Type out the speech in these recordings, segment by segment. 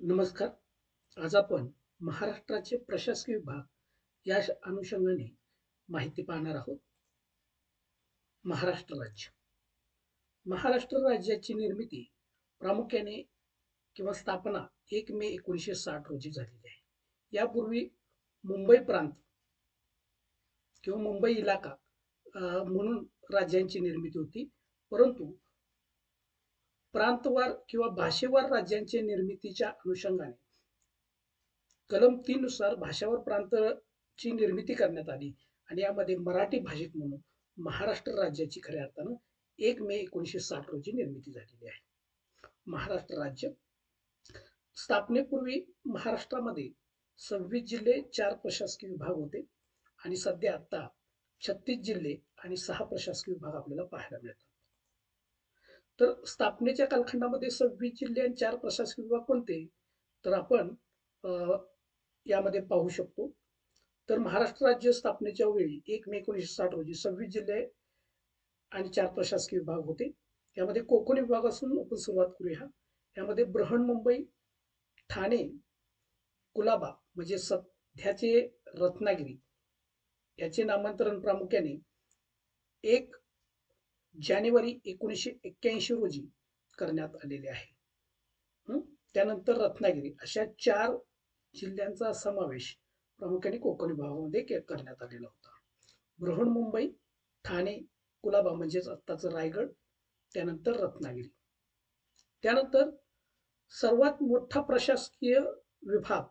नमस्कार. आज आपण महाराष्ट्राचे प्रशासकीय विभाग या अनुषंगाने माहिती पाहणार आहोत. महाराष्ट्र राज्य. महाराष्ट्र राज्याची निर्मिती प्रामुख्याने किंवा स्थापना एक मे एकोणीसशे साठ रोजी झालेली आहे. यापूर्वी मुंबई प्रांत किंवा मुंबई इलाका म्हणून राज्यांची निर्मिती होती. परंतु प्रांतवार किंवा भाषेवार राज्यांच्या निर्मितीच्या अनुषंगाने. कलम तीन नुसार भाषावर प्रांतची निर्मिती करण्यात आली आणि यामध्ये मराठी भाषिक म्हणून महाराष्ट्र राज्याची खऱ्या अर्थानं एक मे एकोणीसशे साठ रोजी निर्मिती झालेली आहे. महाराष्ट्र राज्य स्थापनेपूर्वी महाराष्ट्रामध्ये सव्वीस जिल्हे चार प्रशासकीय विभाग होते आणि सध्या आता छत्तीस जिल्हे आणि सहा प्रशासकीय विभाग आपल्याला पाहायला मिळतात. तर स्थापनेच्या कालखंडामध्ये सव्वीस जिल्हे आणि चार प्रशासकीय विभाग कोणते? तर आपण यामध्ये पाहू शकतो. तर महाराष्ट्र राज्य स्थापनेच्या वेळी एक मे एकोणीसशे साठ रोजी सव्वीस जिल्हे आणि चार प्रशासकीय विभाग होते. यामध्ये कोकण विभाग असून आपण सुरुवात करूया. यामध्ये बृहन्मुंबई ठाणे कुलाबा म्हणजे सध्याचे रत्नागिरी याचे नामांतरण प्रामुख्याने एक जानेवारी एकोणीसशे एक्क्याऐंशी रोजी करण्यात आलेले आहे. त्यानंतर रत्नागिरी अशा चार जिल्ह्यांचा समावेश प्रामुख्याने कोकण विभागामध्ये करण्यात आलेला होता. बृहन्मुंबई ठाणे कुलाबा म्हणजेच आत्ताचं रायगड त्यानंतर रत्नागिरी. त्यानंतर सर्वात मोठा प्रशासकीय विभाग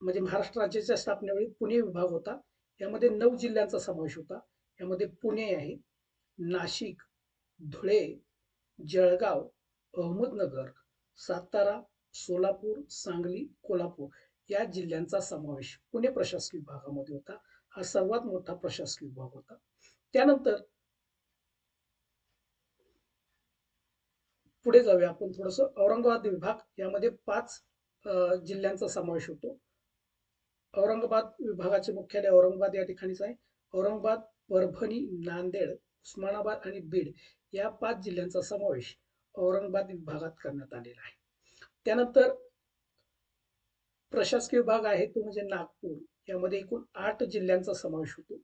म्हणजे महाराष्ट्र राज्याच्या स्थापनेवेळी पुणे विभाग होता. यामध्ये नऊ जिल्ह्यांचा समावेश होता. यामध्ये पुणे आहे नाशिक धुळे जळगाव अहमदनगर सातारा सोलापूर सांगली कोल्हापूर या जिल्ह्यांचा समावेश पुणे प्रशासकीय विभागामध्ये होता. हा सर्वात मोठा प्रशासकीय विभाग होता. त्यानंतर पुढे जाऊया आपण थोडस. औरंगाबाद विभाग यामध्ये पाच जिल्ह्यांचा समावेश होतो. औरंगाबाद विभागाचे मुख्यालय औरंगाबाद या ठिकाणीच आहे. औरंगाबाद परभणी नांदेड उस्मानाबाद आणि बीड या पाच जिल्ह्यांचा समावेश औरंगाबाद विभागात करण्यात आलेला आहे. त्यानंतर प्रशासकीय विभाग आहे तो म्हणजे नागपूर. यामध्ये एकूण आठ जिल्ह्यांचा समावेश होतो.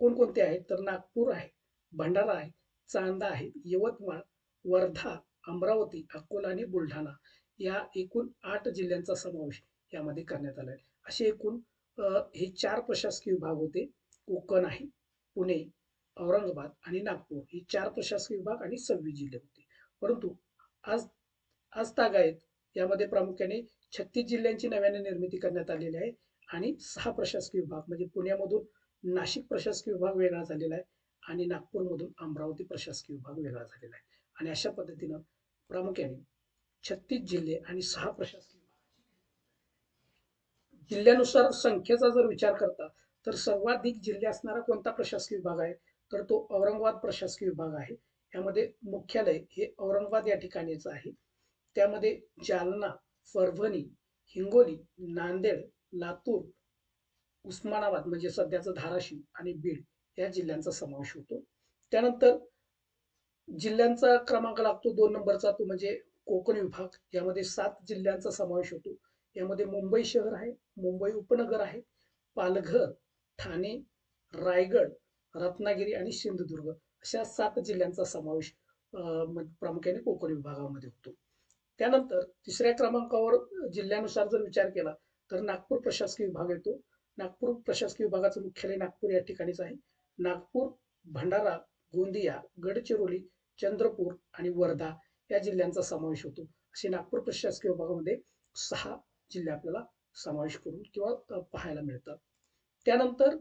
कोणकोणते आहेत? तर नागपूर आहे भंडारा आहे चांदा आहे यवतमाळ वर्धा अमरावती अकोला आणि बुलढाणा या एकूण आठ जिल्ह्यांचा समावेश यामध्ये करण्यात आला आहे. असे एकूण हे चार प्रशासकीय विभाग होते. कोकण आहे पुणे औरंगाबाद आणि नागपूर ही चार प्रशासकीय विभाग आणि सव्वीस जिल्हे होते. परंतु आज आज तागायत यामध्ये प्रामुख्याने छत्तीस जिल्ह्यांची नव्याने निर्मिती करण्यात आलेली आहे आणि सहा प्रशासकीय विभाग म्हणजे पुण्यामधून नाशिक प्रशासकीय विभाग वेगळा झालेला आहे आणि नागपूरमधून अमरावती प्रशासकीय विभाग वेगळा झालेला आहे. आणि अशा पद्धतीनं प्रामुख्याने छत्तीस जिल्हे आणि सहा प्रशासकीय विभाग. जिल्ह्यानुसार संख्येचा जर विचार करता तर सर्वाधिक जिल्हे असणारा कोणता प्रशासकीय विभाग आहे? तर तो औरंगाबाद प्रशासकीय विभाग आहे. यामध्ये मुख्यालय हे औरंगाबाद या ठिकाणीच आहे. त्यामध्ये जालना परभणी हिंगोली नांदेड लातूर उस्मानाबाद म्हणजे सध्याचं धाराशिव आणि बीड या जिल्ह्यांचा समावेश होतो. त्यानंतर जिल्ह्यांचा क्रमांक लागतो दोन नंबरचा तो म्हणजे कोकण विभाग. यामध्ये सात जिल्ह्यांचा समावेश होतो. यामध्ये मुंबई शहर आहे मुंबई उपनगर आहे पालघर ठाणे रायगड रत्नागिरी आणि सिंधुदुर्ग अशा सात जिल्ह्यांचा समावेश प्रामुख्याने कोकण विभागामध्ये होतो. त्यानंतर तिसऱ्या क्रमांकावर जिल्ह्यानुसार जर विचार केला तर नागपूर प्रशासकीय विभाग येतो. नागपूर प्रशासकीय विभागाचं मुख्यालय नागपूर या ठिकाणीच आहे. नागपूर भंडारा गोंदिया गडचिरोली चंद्रपूर आणि वर्धा या जिल्ह्यांचा समावेश होतो. असे नागपूर प्रशासकीय विभागामध्ये सहा जिल्हे आपल्याला समावेश करून किंवा पाहायला मिळतात. त्यानंतर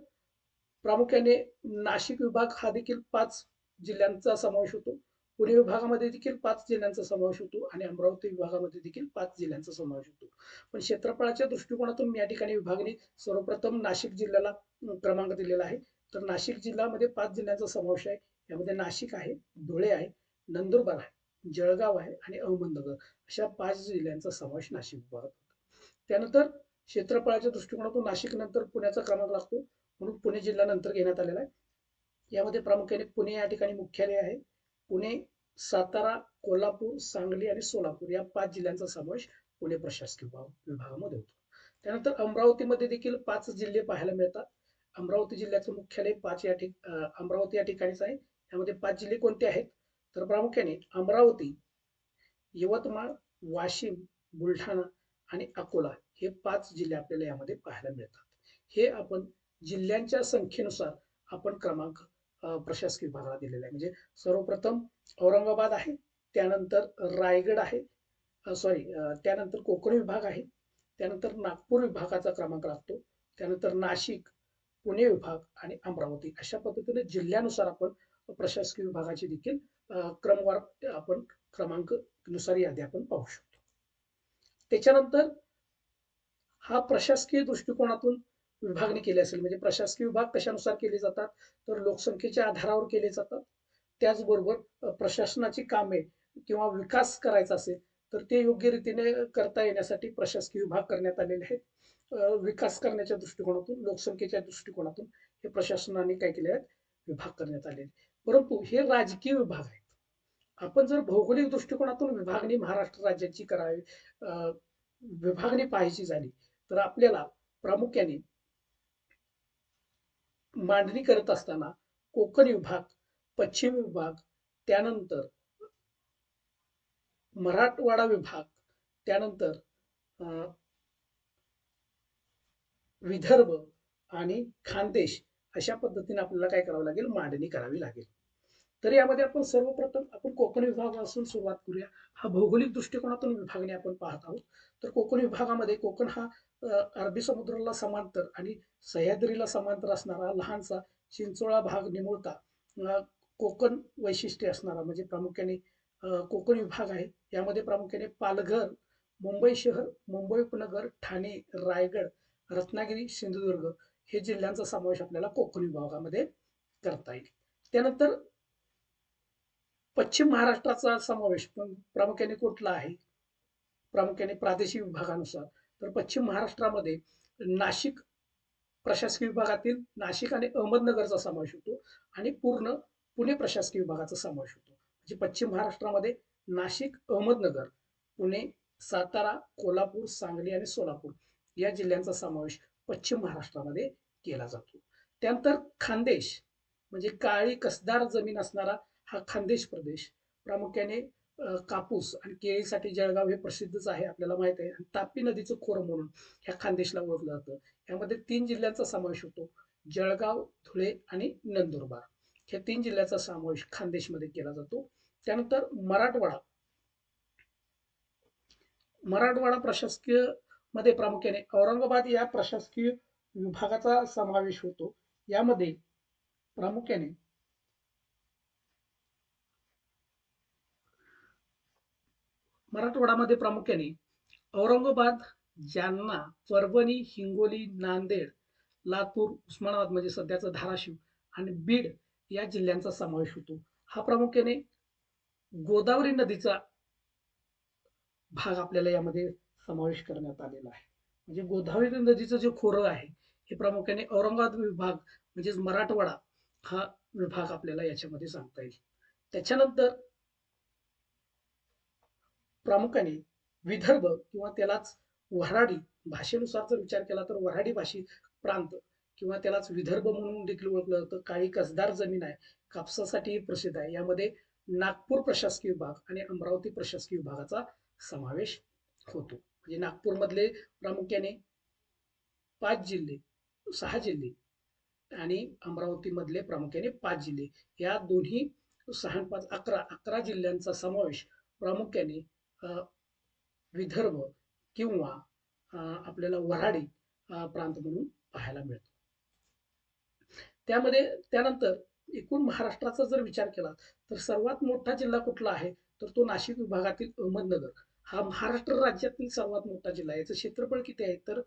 प्रामुख्याने नाशिक विभाग हा देखील पाच जिल्ह्यांचा समावेश होतो. पुणे विभागामध्ये देखील पाच जिल्ह्यांचा समावेश होतो आणि अमरावती विभागामध्ये देखील पाच जिल्ह्यांचा समावेश होतो. पण क्षेत्रफळाच्या दृष्टिकोनातून या ठिकाणी विभागणी सर्वप्रथम नाशिक जिल्ह्याला क्रमांक दिलेला आहे. तर नाशिक जिल्ह्यामध्ये पाच जिल्ह्यांचा समावेश आहे. यामध्ये नाशिक आहे धुळे आहे नंदुरबार आहे जळगाव आहे आणि अहमदनगर. अशा पाच जिल्ह्यांचा समावेश नाशिक विभागात होतो. त्यानंतर क्षेत्रफळाच्या दृष्टिकोनातून नाशिक नंतर पुण्याचा क्रमांक लागतो. म्हणून पुणे जिल्हा नंतर घेण्यात आलेला आहे. यामध्ये प्रामुख्याने पुणे या ठिकाणी मुख्यालय आहे. पुणे सातारा कोल्हापूर सांगली आणि सोलापूर या पाच जिल्ह्यांचा समावेश पुणे प्रशासकीय विभाग विभागामध्ये होतो. त्यानंतर अमरावतीमध्ये देखील पाच जिल्हे पाहायला मिळतात. अमरावती जिल्ह्याचं मुख्यालय पाच या ठिक अमरावती या ठिकाणीच आहे. त्यामध्ये पाच जिल्हे कोणते आहेत? तर प्रामुख्याने अमरावती यवतमाळ वाशिम बुलढाणा आणि अकोला हे पाच जिल्हे आपल्याला यामध्ये पाहायला मिळतात. हे आपण जिल्ह्यांच्या संख्येनुसार आपण क्रमांक प्रशासकीय विभागाला दिलेला आहे. म्हणजे सर्वप्रथम औरंगाबाद आहे त्यानंतर रायगड आहे सॉरी त्यानंतर कोकण विभाग आहे त्यानंतर नागपूर विभागाचा क्रमांक लागतो त्यानंतर नाशिक पुणे विभाग आणि अमरावती. अशा पद्धतीने जिल्ह्यानुसार आपण प्रशासकीय विभागाची देखील क्रमवार आपण क्रमांकनुसार यादी आपण पाहू शकतो. त्याच्यानंतर हा प्रशासकीय दृष्टिकोनातून विभागणी केली असेल म्हणजे प्रशासकीय विभाग कशानुसार केले जातात तर लोकसंख्येच्या आधारावर केले जातात. त्याचबरोबर प्रशासनाची कामे किंवा विकास करायचा असेल तर ते योग्य रीतीने करता येण्यासाठी प्रशासकीय विभाग करण्यात आलेले आहेत. विकास करण्याच्या दृष्टिकोनातून लोकसंख्येच्या दृष्टिकोनातून हे प्रशासनाने काय केले आहेत? विभाग करण्यात आलेले परंतु हे राजकीय विभाग आहेत. आपण जर भौगोलिक दृष्टिकोनातून विभागणी महाराष्ट्र राज्याची करावी विभागणी पाहायची झाली तर आपल्याला प्रामुख्याने मांडणी करत असताना कोकण विभाग पश्चिम विभाग त्यानंतर मराठवाडा विभाग त्यानंतर अं, विदर्भ आणि खानदेश अशा पद्धतीने आपल्याला काय करावं लागेल? मांडणी करावी लागेल. तर यामध्ये आपण सर्वप्रथम आपण कोकण विभागापासून सुरुवात करूया. हा भौगोलिक दृष्टिकोनातून विभागणी आपण पाहत आहोत. तर कोकण विभागामध्ये कोकण हा अरबी समुद्राला समांतर आणि सह्याद्रीला समांतर असणारा लहानसा चिंचोळा भाग निमुळता कोकण वैशिष्ट्य असणारा म्हणजे प्रामुख्याने कोकण विभाग आहे. यामध्ये प्रामुख्याने पालघर मुंबई शहर मुंबई उपनगर ठाणे रायगड रत्नागिरी सिंधुदुर्ग हे जिल्ह्यांचा समावेश आपल्याला कोकण विभागामध्ये करता येईल. त्यानंतर पश्चिम महाराष्ट्राचा समावेश पण प्रामुख्याने कुठला आहे? प्रामुख्याने प्रादेशिक विभागानुसार. तर पश्चिम महाराष्ट्रामध्ये नाशिक प्रशासकीय विभागातील नाशिक आणि अहमदनगरचा समावेश होतो आणि पूर्ण पुणे प्रशासकीय विभागाचा समावेश होतो. म्हणजे पश्चिम महाराष्ट्रामध्ये नाशिक अहमदनगर पुणे सातारा कोल्हापूर सांगली आणि सोलापूर या जिल्ह्यांचा समावेश पश्चिम महाराष्ट्रामध्ये केला जातो. त्यानंतर खानदेश म्हणजे काळी कसदार जमीन असणारा हा खानदेश प्रदेश. प्रामुख्याने कापूस आणि केळीसाठी जळगाव हे प्रसिद्धच आहे आपल्याला माहीत आहे. आणि तापी नदीचं खोरं म्हणून ह्या खानदेशला ओळखलं जातं. यामध्ये तीन जिल्ह्यांचा समावेश होतो. जळगाव धुळे आणि नंदुरबार. ह्या तीन जिल्ह्याचा समावेश खानदेशमध्ये केला जातो. त्यानंतर मराठवाडा. मराठवाडा प्रशासकीयमध्ये प्रामुख्याने औरंगाबाद या प्रशासकीय विभागाचा समावेश होतो. यामध्ये प्रामुख्याने मराठवाडामध्ये प्रामुख्याने औरंगाबाद जालना परभणी हिंगोली नांदेड लातूर उस्मानाबाद म्हणजे सध्याचं धाराशिव आणि बीड या जिल्ह्यांचा समावेश होतो. हा प्रामुख्याने गोदावरी नदीचा भाग आपल्याला यामध्ये समावेश करण्यात आलेला आहे. म्हणजे गोदावरी नदीचं जे खोरं आहे हे प्रामुख्याने औरंगाबाद विभाग म्हणजेच मराठवाडा हा विभाग आपल्याला याच्यामध्ये सांगता येईल. त्याच्यानंतर प्रामुख्याने विदर्भ किंवा त्यालाच वऱ्हाडी भाषेनुसार जर विचार केला तर वऱ्हाडी भाषिक प्रांत किंवा त्यालाच विदर्भ म्हणून देखील ओळखलं जातं. काळी कसदार जमीन आहे कापसासाठी प्रसिद्ध आहे. यामध्ये नागपूर प्रशासकीय विभाग आणि अमरावती प्रशासकीय विभागाचा समावेश होतो. म्हणजे नागपूरमधले प्रामुख्याने पाच जिल्हे सहा जिल्हे आणि अमरावतीमधले प्रामुख्याने पाच जिल्हे. या दोन्ही सहा पाच अकरा अकरा जिल्ह्यांचा समावेश प्रामुख्याने विदर्भ किंवा आपल्याला वऱ्हाडी प्रांत म्हणून पाहायला मिळतो. त्यामध्ये त्यानंतर एकूण महाराष्ट्राचा जर विचार केला तर सर्वात मोठा जिल्हा कुठला आहे? तर तो नाशिक विभागातील अहमदनगर. हा महाराष्ट्र राज्यातील सर्वात मोठा जिल्हा आहे. याचं क्षेत्रफळ किती आहे? तर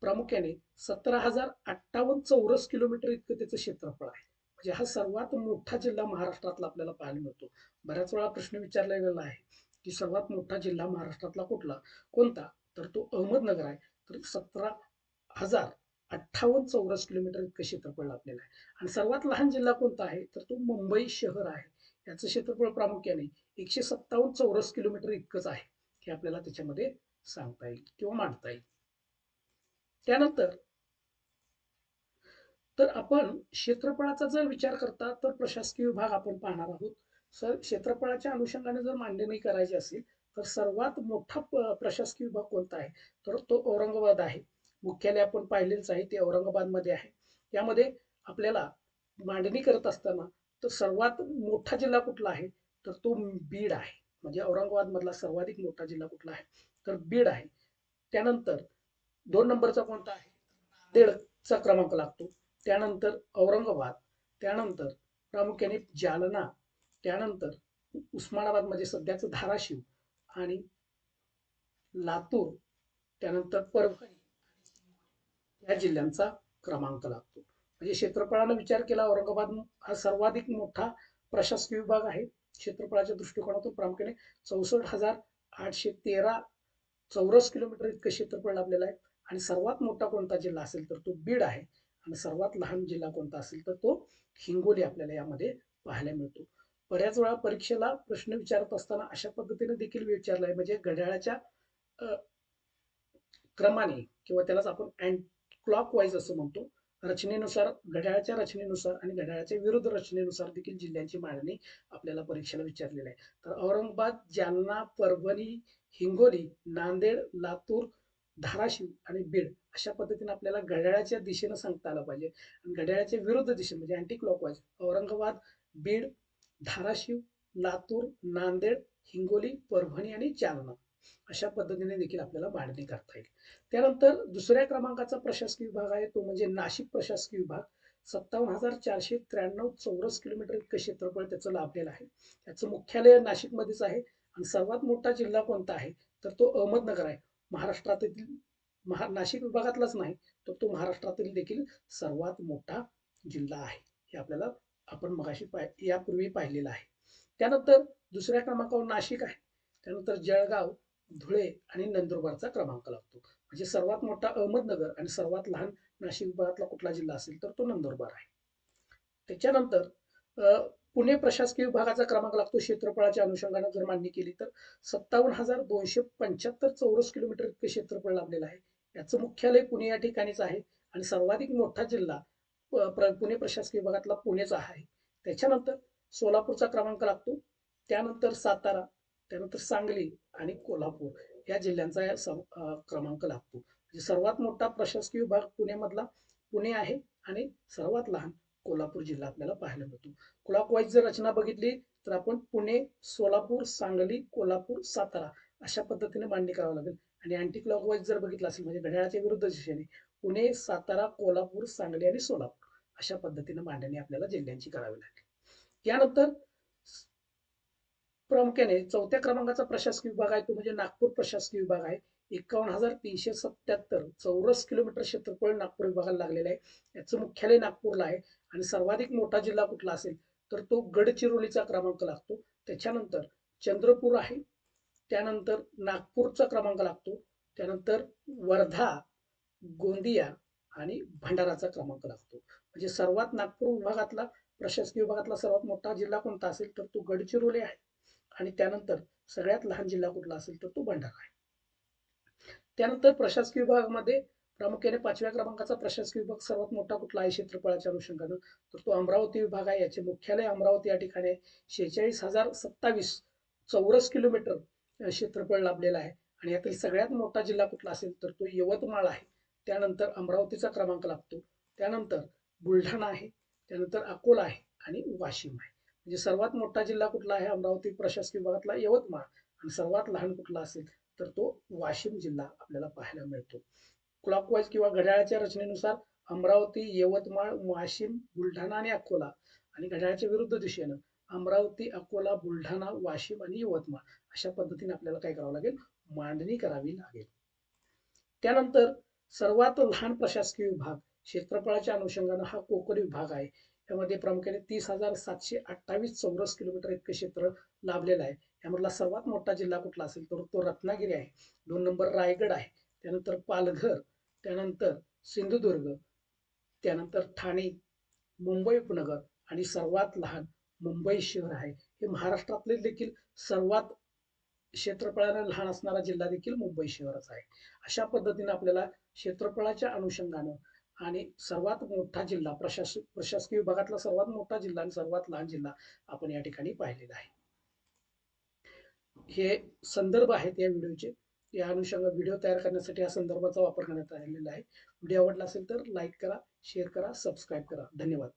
प्रामुख्याने सतरा हजार अठ्ठावन्न चौरस किलोमीटर इतकं त्याचं क्षेत्रफळ आहे. म्हणजे हा सर्वात मोठा जिल्हा महाराष्ट्रातला आपल्याला पाहायला मिळतो. बऱ्याच वेळा प्रश्न विचारला गेलेला आहे. की सर्वात मोठा जिल्हा महाराष्ट्रातला कुठला? कोणता? तर तो अहमदनगर आहे. तर सतरा हजार अठ्ठावन्न चौरस किलोमीटर इतकं क्षेत्रफळ आपल्याला आहे. आणि सर्वात लहान जिल्हा कोणता आहे? तर तो मुंबई शहर आहे. याचं क्षेत्रफळ प्रामुख्याने एकशे सत्तावन्न चौरस किलोमीटर इतकंच आहे हे आपल्याला त्याच्यामध्ये सांगता येईल किंवा मांडता येईल. त्यानंतर तर आपण क्षेत्रफळाचा जर विचार करता तर प्रशासकीय विभाग आपण पाहणार आहोत. सर क्षेत्रफळाच्या अनुषंगाने जर मांडणी करायची असेल तर सर्वात मोठा प्रशासकीय विभाग कोणता आहे? तर तो औरंगाबाद आहे. मुख्यालय आपण पाहिलेच आहे ते औरंगाबादमध्ये आहे. यामध्ये आपल्याला मांडणी करत असताना तर सर्वात मोठा जिल्हा कुठला आहे? तर तो बीड आहे. म्हणजे औरंगाबादमधला सर्वाधिक मोठा जिल्हा कुठला आहे? तर बीड आहे. त्यानंतर दोन नंबरचा कोणता आहे? नांदेडचा क्रमांक लागतो. त्यानंतर औरंगाबाद. त्यानंतर प्रामुख्याने जालना. त्यानंतर उस्मानाबाद म्हणजे सध्याचं धाराशिव आणि लातूर त्यानंतर परभणी या जिल्ह्यांचा क्रमांक लागतो. म्हणजे क्षेत्रफळानं विचार केला औरंगाबाद हा सर्वाधिक मोठा प्रशासकीय विभाग आहे. क्षेत्रफळाच्या दृष्टिकोनातून प्रामुख्याने चौसष्ट हजार आठशे तेरा चौरस किलोमीटर इतकं क्षेत्रफळ लाभलेलं आहे. आणि सर्वात मोठा कोणता जिल्हा असेल तर तो बीड आहे. आणि सर्वात लहान जिल्हा कोणता असेल तर तो हिंगोली आपल्याला यामध्ये पाहायला मिळतो. बऱ्याच वेळा परीक्षेला प्रश्न विचारत असताना अशा पद्धतीने देखील विचारला आहे म्हणजे घड्याळाच्या क्रमाने किंवा त्यालाच आपण अँड क्लॉक वाईज असं म्हणतो. रचनेनुसार घड्याळाच्या रचनेनुसार आणि घड्याळाच्या विरुद्ध रचनेनुसार देखील जिल्ह्यांची मांडणी आपल्याला परीक्षेला विचारलेली आहे. तर औरंगाबाद जालना परभणी हिंगोली नांदेड लातूर धाराशिव आणि बीड अशा पद्धतीने आपल्याला घड्याळाच्या दिशेनं सांगता आलं पाहिजे. आणि घड्याळाच्या विरुद्ध दिशेने म्हणजे अँटी क्लॉकवाईज औरंगाबाद बीड धाराशिव लातूर नांदेड हिंगोली परभणी आणि जालना अशा पद्धतीने देखील आपल्याला मांडणी करता येईल. त्यानंतर दुसऱ्या क्रमांकाचा प्रशासकीय विभाग आहे तो म्हणजे नाशिक प्रशासकीय विभाग. सत्तावन्न हजार चारशे त्र्याण्णव चौरस किलोमीटर इतकं क्षेत्रफळ त्याचं लाभलेलं आहे. त्याचं मुख्यालय नाशिकमध्येच आहे आणि सर्वात मोठा जिल्हा कोणता आहे? तर तो अहमदनगर आहे. महाराष्ट्रातील महा नाशिक विभागातलाच नाही तर तो महाराष्ट्रातील देखील सर्वात मोठा जिल्हा आहे. हे आपल्याला आपण मगाशी पाय यापूर्वी पाहिलेलं आहे. त्यानंतर दुसऱ्या क्रमांकावर नाशिक आहे. त्यानंतर जळगाव धुळे आणि नंदुरबारचा क्रमांक लागतो. म्हणजे सर्वात मोठा अहमदनगर आणि सर्वात लहान नाशिक विभागातला कुठला जिल्हा असेल तर तो नंदुरबार आहे. त्याच्यानंतर पुणे प्रशासकीय विभागाचा क्रमांक लागतो. क्षेत्रफळाच्या अनुषंगाने जर मांडणी केली तर सत्तावन्न हजार दोनशे पंच्याहत्तर चौरस किलोमीटर इतके क्षेत्रफळ लाभलेलं आहे. याचं मुख्यालय पुणे या ठिकाणीच आहे आणि सर्वाधिक मोठा जिल्हा पुणे प्रशासकीय विभागातला पुणेचा आहे. त्याच्यानंतर सोलापूरचा क्रमांक लागतो. त्यानंतर सातारा त्यानंतर सांगली आणि कोल्हापूर या जिल्ह्यांचा या क्रमांक लागतो. म्हणजे सर्वात मोठा प्रशासकीय विभाग पुण्यामधला पुणे आहे आणि सर्वात लहान कोल्हापूर जिल्हा आपल्याला पाहायला मिळतो. क्लॉकवाईज जर रचना बघितली तर आपण पुणे सोलापूर सांगली कोल्हापूर सातारा अशा पद्धतीने मांडणी करावी लागेल. आणि अँटी क्लॉकवाईज जर बघितलं असेल म्हणजे घड्याळाच्या विरुद्ध दिशेने पुणे सातारा कोल्हापूर सांगली आणि सोलापूर अशा पद्धतीने मांडणी आपल्याला जिल्ह्यांची करावी लागेल. यानंतर प्रामुख्याने चौथ्या क्रमांकाचा प्रशासकीय विभाग आहे तो म्हणजे नागपूर प्रशासकीय विभाग आहे. एकावन्न हजार तीनशे सत्याहत्तर चौरस किलोमीटर क्षेत्रफळ नागपूर विभागाला लागलेलं आहे. याचं मुख्यालय नागपूरला आहे आणि सर्वाधिक मोठा जिल्हा कुठला असेल तर तो गडचिरोलीचा क्रमांक लागतो. त्याच्यानंतर चंद्रपूर आहे. त्यानंतर नागपूरचा क्रमांक लागतो. त्यानंतर वर्धा गोंदिया आणि भंडाराचा क्रमांक लागतो. म्हणजे सर्वात नागपूर विभागातला प्रशासकीय विभागातला सर्वात मोठा जिल्हा कोणता असेल तर तो गडचिरोली आहे. आणि त्यानंतर सगळ्यात लहान जिल्हा कुठला असेल तर तो भंडारा आहे. त्यानंतर प्रशासकीय विभागामध्ये प्रामुख्याने पाचव्या क्रमांकाचा प्रशासकीय विभाग सर्वात मोठा कुठला आहे क्षेत्रफळाच्या अनुषंगानं? तर तो अमरावती विभाग आहे. याचे मुख्यालय अमरावती या ठिकाणी शेहेचाळीस हजार सत्तावीस चौरस किलोमीटर क्षेत्रफळ लाभलेलं आहे. आणि यातील सगळ्यात मोठा जिल्हा कुठला असेल तर तो यवतमाळ आहे. त्यानंतर अमरावतीचा क्रमांक लागतो. त्यानंतर बुलढाणा आहे. त्यानंतर अकोला आहे आणि वाशिम आहे. म्हणजे सर्वात मोठा जिल्हा कुठला आहे? अमरावती प्रशासकीय विभागातला यवतमाळ. आणि सर्वात लहान कुठला असेल? तर तो वाशिम जिल्हा आपल्याला पाहायला मिळतो. क्लॉकवाईज किंवा घड्याळाच्या रचनेनुसार अमरावती यवतमाळ वाशिम बुलढाणा आणि अकोला. आणि घड्याळाच्या विरुद्ध दिशेनं अमरावती अकोला बुलढाणा वाशिम आणि यवतमाळ अशा पद्धतीने आपल्याला काय करावं लागेल? मांडणी करावी लागेल. त्यानंतर सर्वात लहान प्रशासकीय विभाग क्षेत्रफळाच्या अनुषंगानं हा कोकण विभाग आहे. यामध्ये प्रामुख्याने तीस हजार सातशे अठ्ठावीस चौरस किलोमीटर इतकं क्षेत्र लाभलेलं आहे. यामधला सर्वात मोठा जिल्हा कुठला असेल तर तो रत्नागिरी आहे. दोन नंबर रायगड आहे. त्यानंतर पालघर त्यानंतर सिंधुदुर्ग त्यानंतर ठाणे मुंबई उपनगर आणि सर्वात लहान मुंबई शहर आहे. हे महाराष्ट्रातले देखील सर्वात क्षेत्रफळाने लहान असणारा जिल्हा देखील मुंबई शहरच आहे. अशा पद्धतीने आपल्याला क्षेत्रफळाच्या अनुषंगानं आणि सर्वात मोठा जिल्हा प्रशासक प्रशासकीय विभागातला सर्वात मोठा जिल्हा आणि सर्वात लहान जिल्हा आपण या ठिकाणी पाहिलेला आहे. हे संदर्भ आहेत या व्हिडिओचे. या अनुषंगाने व्हिडिओ तयार करण्यासाठी या संदर्भाचा वापर करण्यात आलेला आहे. व्हिडिओ आवडला असेल तर लाईक करा शेअर करा सबस्क्राईब करा. धन्यवाद.